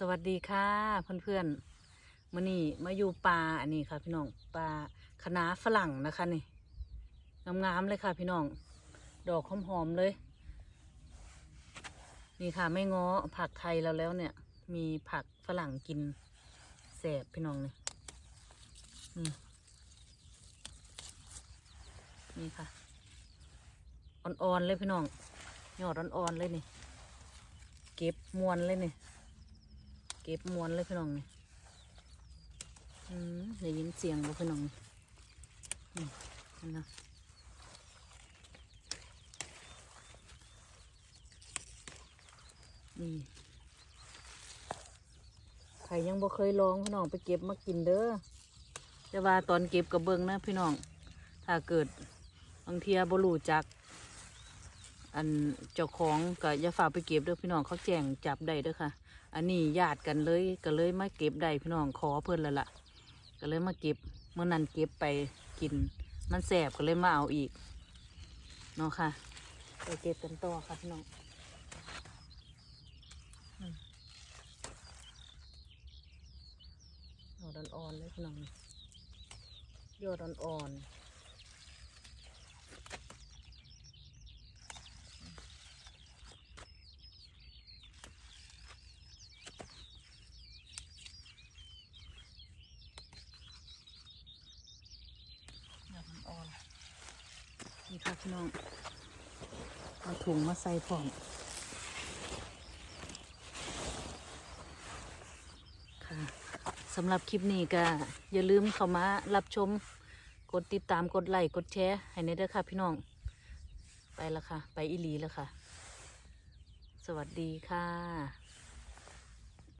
สวัสดีค่ะเพื่อนๆมื่อนี้มาอยู่ป่าอันนี้ค่ะพี่น้องป่าคะน้าฝรั่งนะคะนี่งามๆเลยค่ะพี่น้อง ดอกหอมๆเลย นี่ค่ะไม่ง้อผักไทยเราแล้วเนี่ย มีผักฝรั่งกินแสบพี่น้องนี่นี่นี่ค่ะอ่อนๆเลยพี่น้องยอดอ่อนๆเลยนี่ เก็บมวนเลยนี่ เก็บมวนเลยพี่น้องนี่อืมได้ยินเสียงบ่พี่น้องนี่นี่นะนี่ใครยังบ่เคยลองพี่น้องไปเก็บมากินเด้อแต่ว่าตอนเก็บกับเบิงนะพี่น้อง ถ้าเกิดบางเทียบ่รู้จัก อันเจ้าของก็อย่าฝากไปเก็บเด้อพี่น้องเขาแจ้งจับได้เด้อค่ะ อันนี้ญาติกันเลยก็เลยมาเก็บได้พี่น้องขอเพิ่นแล้วล่ะก็เลยมาเก็บเมื่อนั้นเก็บไปกิน มันแสบก็เลยมาเอาอีกเนาะค่ะไปเก็บกันต่อค่ะพี่น้องยอดอ่อนๆเลยพี่น้องยอดอ่อนๆ เดี๋ยวมัน อ่อนนี่ค่ะพี่น้องเอาถุงมาใส่พร้อมค่ะสำหรับคลิปนี้ก็อย่าลืมเข้ามารับชม กดติดตามกดไลค์กดแชร์ให้ในเด้อค่ะพี่น้อง ไปแล้วค่ะ ไปอีหลีแล้วค่ะ สวัสดีค่ะ